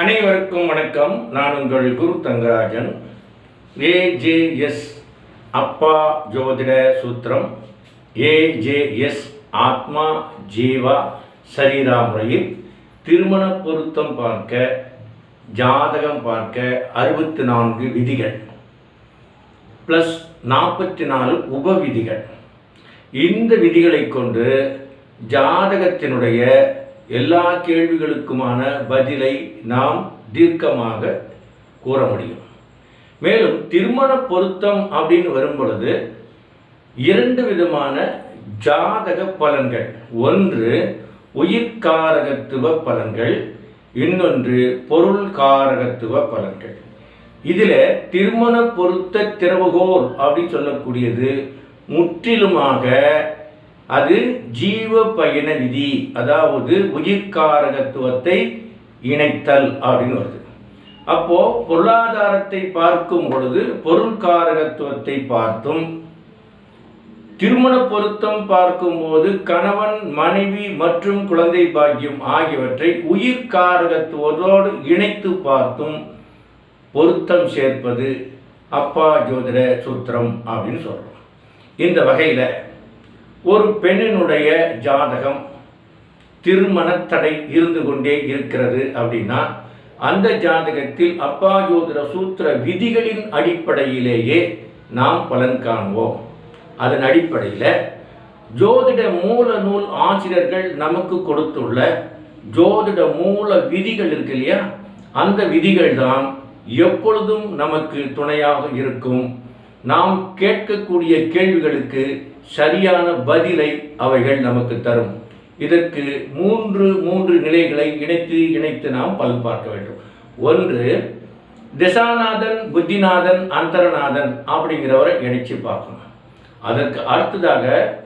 அனைவருக்கும் வணக்கம். நான் உங்கள் குரு தங்கராஜன். ஏஜேஎஸ் அப்பா ஜோதிட சூத்திரம். ஏஜேஎஸ் ஆத்மா ஜீவா சரீரா முறையில் திருமண பொருத்தம் பார்க்க ஜாதகம் பார்க்க அறுபத்தி நான்கு விதிகள். ப்ளஸ் நாற்பத்தி நாலு உபவிதிகள் இந்த விதிகளை கொண்டு ஜாதகத்தினுடைய எல்லா கேள்விகளுக்குமான பதிலை நாம் தீர்க்கமாக கூற முடியும். மேலும் திருமண பொருத்தம் அப்படின்னு வரும் பொழுது இரண்டு விதமான ஜாதக பலன்கள். ஒன்று உயிர்காரகத்துவ பலன்கள். இன்னொன்று பொருள் காரகத்துவ பலன்கள். இதில் திருமண பொருத்த திறவுகோல் அப்படின்னு சொல்லக்கூடியது முற்றிலுமாக அது ஜீவ பயண விதி அதாவது உயிர்காரகத்துவத்தை இணைத்தல் அப்படின்னு வருது. அப்போ பொருளாதாரத்தை பார்க்கும் பொழுது பொருள்காரகத்துவத்தை பார்த்தும் திருமண பொருத்தம் பார்க்கும்போது கணவன் மனைவி மற்றும் குழந்தை பாக்கியம் ஆகியவற்றை உயிர்காரகத்துவதோடு இணைத்து பார்த்தும் பொருத்தம் சேர்ப்பது அப்பா ஜோதிட சூத்திரம் அப்படின்னு சொல்றோம். இந்த வகையில் ஒரு பெண்ணினுடைய ஜாதகம் திருமண தடை இருந்து கொண்டே இருக்கிறது அப்படின்னா அந்த ஜாதகத்தில் அப்பா ஜோதிட சூத்திர விதிகளின் அடிப்படையிலேயே நாம் பலன் காண்போம். அதன் அடிப்படையில் ஜோதிட மூல நூல் ஆசிரியர்கள் நமக்கு கொடுத்துள்ள ஜோதிட மூல விதிகள் இருக்கு இல்லையா? அந்த விதிகள் தான் எப்பொழுதும் நமக்கு துணையாக இருக்கும். நாம் கேட்கக்கூடிய கேள்விகளுக்கு சரியான பதிலை அவைகள் நமக்கு தரும். இதற்கு மூன்று மூன்று நிலைகளை இணைத்து இணைத்து நாம் பலன் பார்க்க வேண்டும். ஒன்று திசாநாதன் புத்திநாதன் அந்தரநாதன் அப்படிங்கிறவரை இணைச்சு பார்க்கணும். அதற்கு அடுத்ததாக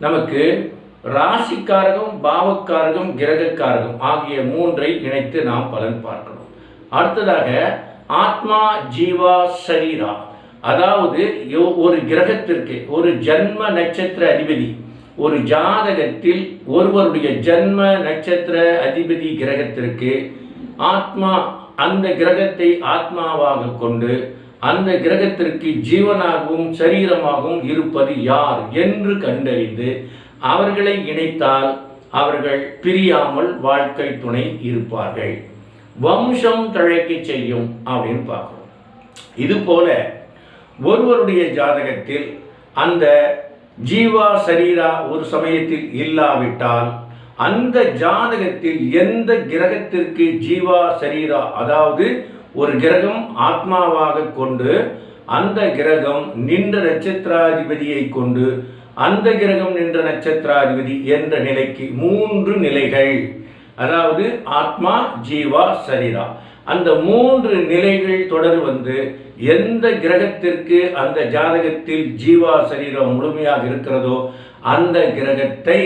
நமக்கு ராசிக்காரகம் பாவக்காரகம் கிரகக்காரகம் ஆகிய மூன்றை இணைத்து நாம் பலன் பார்க்கணும். அடுத்ததாக ஆத்மா ஜீவா சரீரா. அதாவது யோ- ஒரு கிரகத்திற்கு ஒரு ஜன்ம நட்சத்திர அதிபதி ஒரு ஜாதகத்தில் ஒருவருடைய ஜன்ம நட்சத்திர அதிபதி கிரகத்திற்கு ஆத்மா அந்த கிரகத்தை ஆத்மாவாக கொண்டு அந்த கிரகத்திற்கு ஜீவனாகவும் சரீரமாகவும் இருப்பது யார் என்று கண்டறிந்து அவர்களை இணைத்தால் அவர்கள் பிரியாமல் வாழ்க்கை துணை இருப்பார்கள். வம்சம் தழைக்க செய்யும் அப்படின்னு பார்க்கணும் இது போல ஒருவருடைய ஜாதகத்தில் அந்த ஜீவா சரீரா ஒரு சமயத்தில் இல்லாவிட்டால் அந்த ஜாதகத்தில் எந்த கிரகத்திற்கு ஜீவா சரீரா அதாவது ஒரு கிரகம் ஆத்மாவாக கொண்டு அந்த கிரகம் நின்ற நட்சத்திராதிபதியை கொண்டு அந்த கிரகம் நின்ற நட்சத்திராதிபதி என்ற நிலைக்கு மூன்று நிலைகள். அதாவது ஆத்மா ஜீவா சரீரா. அந்த மூன்று நிலைகள் தொடர் வந்து எந்த கிரகத்திற்கு அந்த ஜாதகத்தில் ஜீவா சரீரம் முழுமையாக இருக்கிறதோ அந்த கிரகத்தை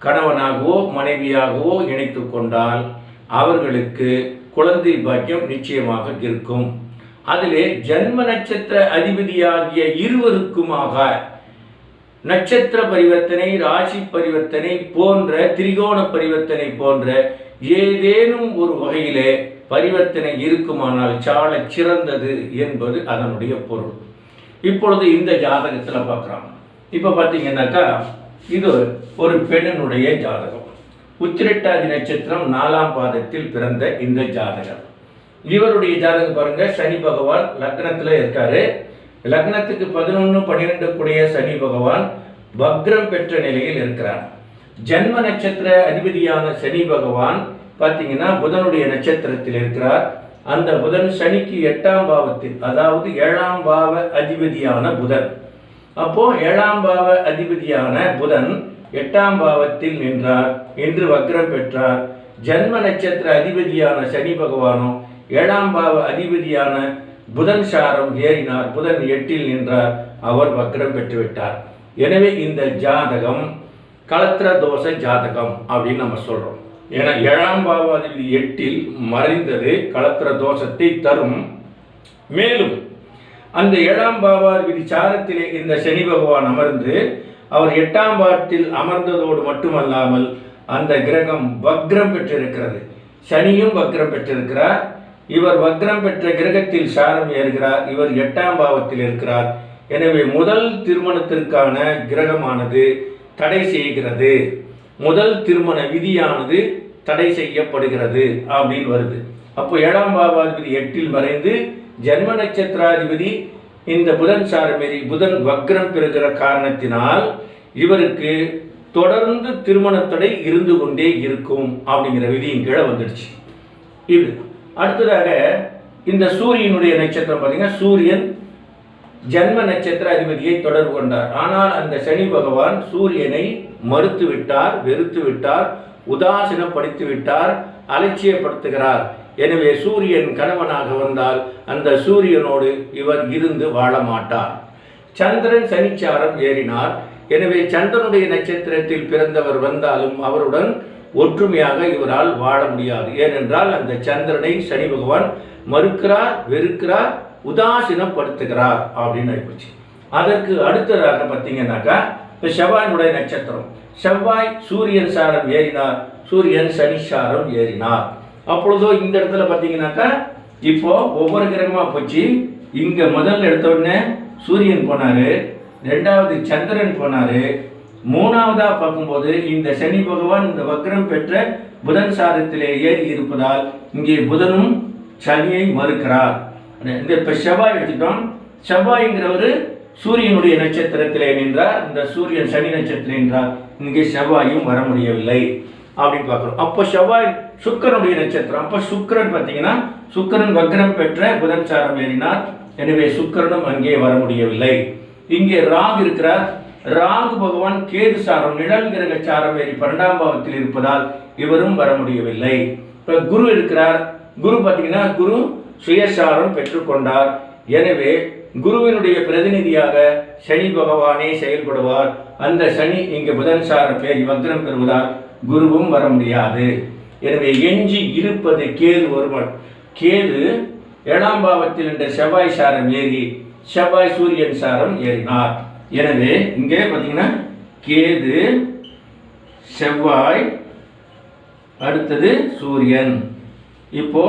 கணவனாகவோ மனைவியாகவோ இணைத்து கொண்டால் அவர்களுக்கு குழந்தை பாக்கியம் நிச்சயமாக இருக்கும். அதிலே ஜன்ம நட்சத்திர அதிபதியாகிய இருவருக்குமாக நட்சத்திர பரிவர்த்தனை ராசி பரிவர்த்தனை போன்ற திரிகோண பரிவர்த்தனை போன்ற ஏதேனும் ஒரு வகையிலே பரிவர்த்தனை இருக்குமானால் சால சிறந்தது என்பது அதனுடைய பொருள். இப்பொழுது இந்த ஜாதகத்தில் பார்க்குறோம். இப்போ பார்த்தீங்கன்னாக்கா இது ஒரு பெண்ணினுடைய ஜாதகம். உத்திரட்டாதி நட்சத்திரம் நாலாம் பாதத்தில் பிறந்த இந்த ஜாதகம் இவருடைய ஜாதகம் பாருங்க சனி பகவான் லக்னத்தில் இருக்காரு. லக்னத்துக்கு பதினொன்று பன்னிரெண்டு கூடிய சனி பகவான் வக்ரம் பெற்ற நிலையில் இருக்கிறார். ஜன்ம நட்சத்திர அதிபதியான சனி பகவான் பார்த்தீங்கன்னா புதனுடைய நட்சத்திரத்தில் இருக்கிறார். அந்த புதன் சனிக்கு எட்டாம் பாவத்தில் அதாவது ஏழாம் பாவ அதிபதியான புதன். அப்போ ஏழாம் பாவ அதிபதியான புதன் எட்டாம் பாவத்தில் நின்றார் என்று வக்ரம் பெற்றார். ஜன்ம நட்சத்திர அதிபதியான சனி பகவானும் ஏழாம் பாவ அதிபதியான புதன் சாரம் ஏறினார். புதன் எட்டில் நின்றார் அவர் வக்ரம் பெற்றுவிட்டார். எனவே இந்த ஜாதகம் களத்திர தோஷ ஜாதகம் அப்படின்னு நம்ம சொல்றோம். என ஏழாம் பாவாதிபதி எட்டில் மறைந்தது களத்திர தோஷத்தை தரும். மேலும் அந்த ஏழாம் பாவாதிபதி சாரத்திலே இந்த சனி பகவான் அமர்ந்து அவர் எட்டாம் பாவத்தில் அமர்ந்ததோடு மட்டுமல்லாமல் அந்த கிரகம் வக்ரம் பெற்றிருக்கிறது. சனியும் வக்ரம் பெற்றிருக்கிறார். இவர் வக்ரம் பெற்ற கிரகத்தில் சாரம் ஏறுகிறார். இவர் எட்டாம் பாவத்தில் இருக்கிறார். எனவே முதல் திருமணத்திற்கான கிரகமானது தடை செய்கிறது. முதல் திருமண விதியானது தடை செய்யப்படுகிறது அப்படின்னு வருது. அப்போ ஏழாம் பாவாதிபதி எட்டில் மறைந்து ஜென்ம நட்சத்திராதிபதி இந்த புதன் சாரமேரி புதன் வக்ரம் பெறுகிற காரணத்தினால் இவருக்கு தொடர்ந்து திருமண தடை இருந்து கொண்டே இருக்கும் அப்படிங்கிற விதியின் கீழே வந்துடுச்சு. இது. அடுத்ததாக இந்த சூரியனுடைய நட்சத்திரம் பார்த்தீங்கன்னா சூரியன் ஜன்ம நட்சத்திர அதிபதியை தொடர்பு கொண்டார். ஆனால் அந்த சனி பகவான் சூரியனை மறுத்து விட்டார் வெறுத்து விட்டார் உதாசீனப்படுத்தி விட்டார் அலட்சியப்படுத்துகிறார். எனவே சூரியன் கணவனாக வந்தால் அந்த சூரியனோடு இவர் இருந்து வாழ மாட்டார். சந்திரன் சனிச்சாரம் ஏறினார். எனவே சந்திரனுடைய நட்சத்திரத்தில் பிறந்தவர் வந்தாலும் அவருடன் ஒற்றுமையாக இவரால் வாழ முடியாது. ஏனென்றால் அந்த சந்திரனை சனி பகவான் மறுக்கிறார் வெறுக்கிறார் உதாசீனப்படுத்துகிறார் அப்படின்னு ஆயிப்போச்சு. அதற்கு அடுத்ததாக பார்த்தீங்கன்னாக்கா இப்போ செவ்வாயினுடைய நட்சத்திரம். செவ்வாய் சூரியன் சாரம் ஏறினார். சூரியன் சனி சாரம் ஏறினார். அப்பொழுதோ இந்த இடத்துல பார்த்தீங்கன்னாக்கா இப்போ ஒவ்வொரு கிரகமாக போச்சு. இங்கே முதல்ல எடுத்த உடனே சூரியன் போனார். ரெண்டாவது சந்திரன் போனார். மூணாவதாக பார்க்கும்போது இந்த சனி பகவான் இந்த வக்ரம் பெற்ற புதன் சாரத்திலே ஏறி இருப்பதால் இங்கே புதனும் சனியை மறுக்கிறார். இந்த இப்போ செவ்வாய் எடுத்துட்டோம் செவ்வாய்ங்கிறவர் சூரியனுடைய நட்சத்திரத்திலே நின்றார். இந்த சூரியன் சனி நட்சத்திரம் என்றார் இங்கே செவ்வாயும் வர முடியவில்லை அப்படின்னு பார்க்குறோம். அப்போ செவ்வாய் சுக்கரனுடைய நட்சத்திரம். அப்போ சுக்கரன் பார்த்தீங்கன்னா சுக்கரன் வக்ரம் பெற்ற புதன் சாரம் ஏறினார் எனவே சுக்கரனும் அங்கே வர முடியவில்லை. இங்கே ராகு இருக்கிறார். ராகு பகவான் கேது சாரம் நிழல் கிரக சாரம் ஏறி பன்னெண்டாம் பாவத்தில் இருப்பதால் இவரும் வர முடியவில்லை. இப்போ குரு இருக்கிறார். குரு பார்த்தீங்கன்னா குரு சுயசாரம் பெற்றுக்கொண்டார். எனவே குருவினுடைய பிரதிநிதியாக சனி பகவானே செயல்படுவார். அந்த சனி இங்கே புதன் சார பேர் வக்ரம் பெறுவதால் குருவும் வர முடியாது. எனவே எஞ்சி இருப்பது கேது ஒருவன். கேது ஏழாம் பாவத்தில் என்ற செவ்வாய் சாரம் ஏறி செவ்வாய் சூரியன் சாரம் ஏறினார். எனவே இங்கே பார்த்தீங்கன்னா கேது செவ்வாய் அடுத்தது சூரியன். இப்போ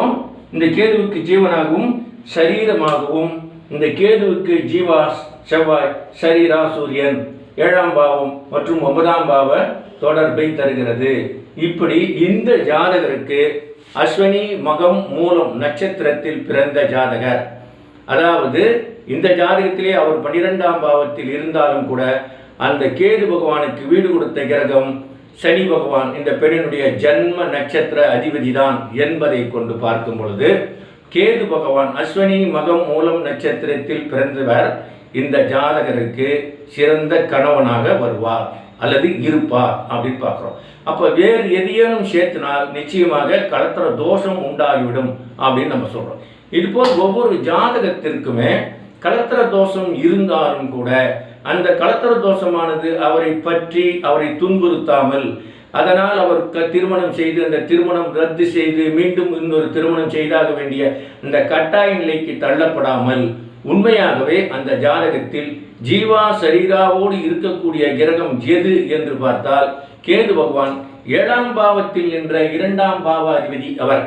இந்த கேதுவுக்கு ஜீவனாகவும் சரீரமாகவும் இந்த கேதுவுக்கு ஜீவா செவ்வாய் சரீரா சூரியன். ஏழாம் பாவம் மற்றும் ஒன்பதாம் பாவ தொடர்பை தருகிறது. இப்படி இந்த ஜாதகருக்கு அஸ்வினி மகம் மூலம் நட்சத்திரத்தில் பிறந்த ஜாதகர். அதாவது இந்த ஜாதகத்திலே அவர் பன்னிரெண்டாம் பாவத்தில் இருந்தாலும் கூட அந்த கேது பகவானுக்கு வீடு கொடுத்த கிரகம் சனி பகவான் இந்த பெண்ணினுடைய ஜன்ம நட்சத்திர அதிபதி தான் என்பதை கொண்டு பார்க்கும் பொழுது கேது பகவான் அஸ்வினி மகம் மூலம் நட்சத்திரத்தில் பிறந்தவர் இந்த ஜாதகருக்கு சிறந்த கணவனாக வருவார் அல்லது இருப்பார் அப்படின்னு பார்க்குறோம். அப்போ வேறு எதையேனும் சேர்த்தினால் நிச்சயமாக கலத்திர தோஷம் உண்டாகிவிடும் அப்படின்னு நம்ம சொல்கிறோம் இதுபோல் ஒவ்வொரு ஜாதகத்திற்குமே கலத்திர தோஷம் இருந்தாலும் கூட அந்த கலத்தர தோஷமானது அவரை பற்றி அவரை துன்புறுத்தாமல் அதனால் அவர் க திருமணம் செய்து அந்த திருமணம் ரத்து செய்து மீண்டும் இன்னொரு திருமணம் செய்தாக வேண்டிய இந்த கட்டாய நிலைக்கு தள்ளப்படாமல் உண்மையாகவே அந்த ஜாதகத்தில் ஜீவா சரீராவோடு இருக்கக்கூடிய கிரகம் எது என்று பார்த்தால் கேது பகவான் ஏழாம் பாவத்தில் நின்ற இரண்டாம் பாவாதிபதி அவர்.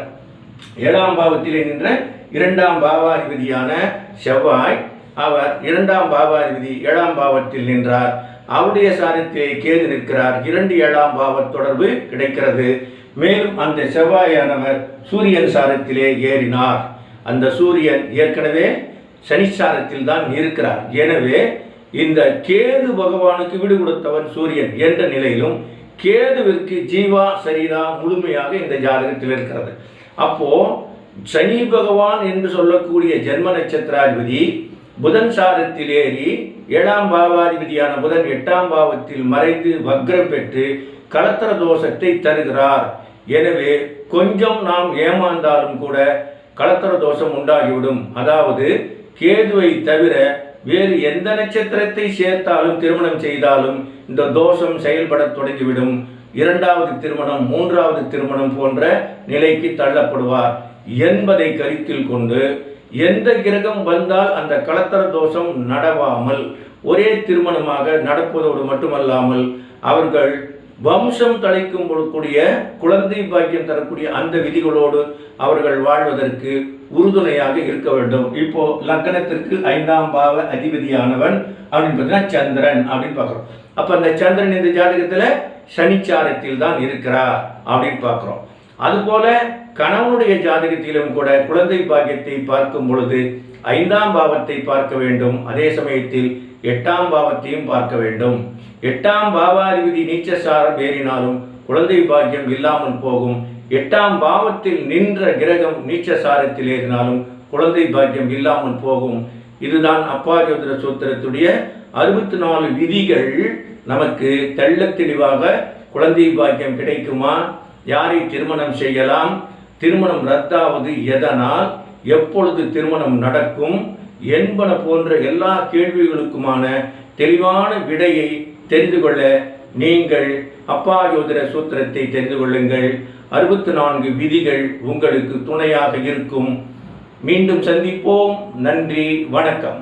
ஏழாம் பாவத்தில் நின்ற இரண்டாம் பாவாதிபதியான செவ்வாய் அவர் இரண்டாம் பாவாதிபதி ஏழாம் பாவத்தில் நின்றார். அவருடைய சாரத்திலே கேது நிற்கிறார். இரண்டு ஏழாம் பாவ தொடர்பு கிடைக்கிறது. மேலும் அந்த செவ்வாயானவர் சூரியன் சாரத்திலே ஏறினார். அந்த சூரியன் ஏற்கனவே சனிச்சாரத்தில் தான் இருக்கிறார். எனவே இந்த கேது பகவானுக்கு விடு கொடுத்தவன் சூரியன் என்ற நிலையிலும் கேதுவிற்கு ஜீவா சரீரா முழுமையாக இந்த ஜாதகத்தில் இருக்கிறது. அப்போ சனி பகவான் என்று சொல்லக்கூடிய ஜென்ம நட்சத்திராதிபதி புதன் சாரத்தில் ஏறி ஏழாம் பாவாதிபதியான புதன் எட்டாம் பாவத்தில் மறைந்து வக்ரம் பெற்று கலத்திர தோஷத்தை தருகிறார். எனவே கொஞ்சம் நாம் ஏமாந்தாலும் கூட கலத்திர தோஷம் உண்டாகிவிடும். அதாவது கேதுவை தவிர வேறு எந்த நட்சத்திரத்தை சேர்த்தாலும் திருமணம் செய்தாலும் இந்த தோஷம் செயல்பட தொடங்கிவிடும். இரண்டாவது திருமணம் மூன்றாவது திருமணம் போன்ற நிலைக்கு தள்ளப்படுவார். என்பதை கருத்தில் கொண்டு எந்த கிரகம் வந்தால் அந்த கலத்தர தோஷம் நடவாமல் ஒரே திருமணமாக நடப்பதோடு மட்டுமல்லாமல் அவர்கள் வம்சம் தலைக்கும் கூடிய குழந்தை பாக்கியம் தரக்கூடிய அந்த விதிகளோடு அவர்கள் வாழ்வதற்கு உறுதுணையாக இருக்க வேண்டும். இப்போ லக்னத்திற்கு ஐந்தாம் பாவ அதிபதியானவன் அப்படின்னு பார்த்தீங்கன்னா சந்திரன் அப்படின்னு பார்க்குறோம். அப்போ அந்த சந்திரன் இந்த ஜாதகத்தில் சனிச்சாரத்தில் தான் இருக்கிறா அப்படின்னு பார்க்குறோம். அதுபோல கணவனுடைய ஜாதகத்திலும் கூட குழந்தை பாக்கியத்தை பார்க்கும் பொழுது ஐந்தாம் பாவத்தை பார்க்க வேண்டும். அதே சமயத்தில் எட்டாம் பாவத்தையும் பார்க்க வேண்டும். எட்டாம் பாவாதிபதி நீச்சசாரம் ஏறினாலும் குழந்தை பாக்கியம் இல்லாமல் போகும். எட்டாம் பாவத்தில் நின்ற கிரகம் நீச்சசாரத்தில் ஏறினாலும் குழந்தை பாக்கியம் இல்லாமல் போகும். இதுதான் அப்பா ஜோதிட சூத்திரத்துடைய அறுபத்தி நாலு விதிகள். நமக்கு தெள்ள தெளிவாக குழந்தை பாக்கியம் கிடைக்குமா? யாரை திருமணம் செய்யலாம்? திருமணம் ரத்தாவது எதனால் எப்பொழுது திருமணம் நடக்கும் என்பன போன்ற எல்லா கேள்விகளுக்குமான தெளிவான விடையை தெரிந்து கொள்ள நீங்கள் அப்பா யோதிர சூத்திரத்தை தெரிந்து கொள்ளுங்கள். அறுபத்தி நான்கு விதிகள் உங்களுக்கு துணையாக இருக்கும். மீண்டும் சந்திப்போம். நன்றி. வணக்கம்.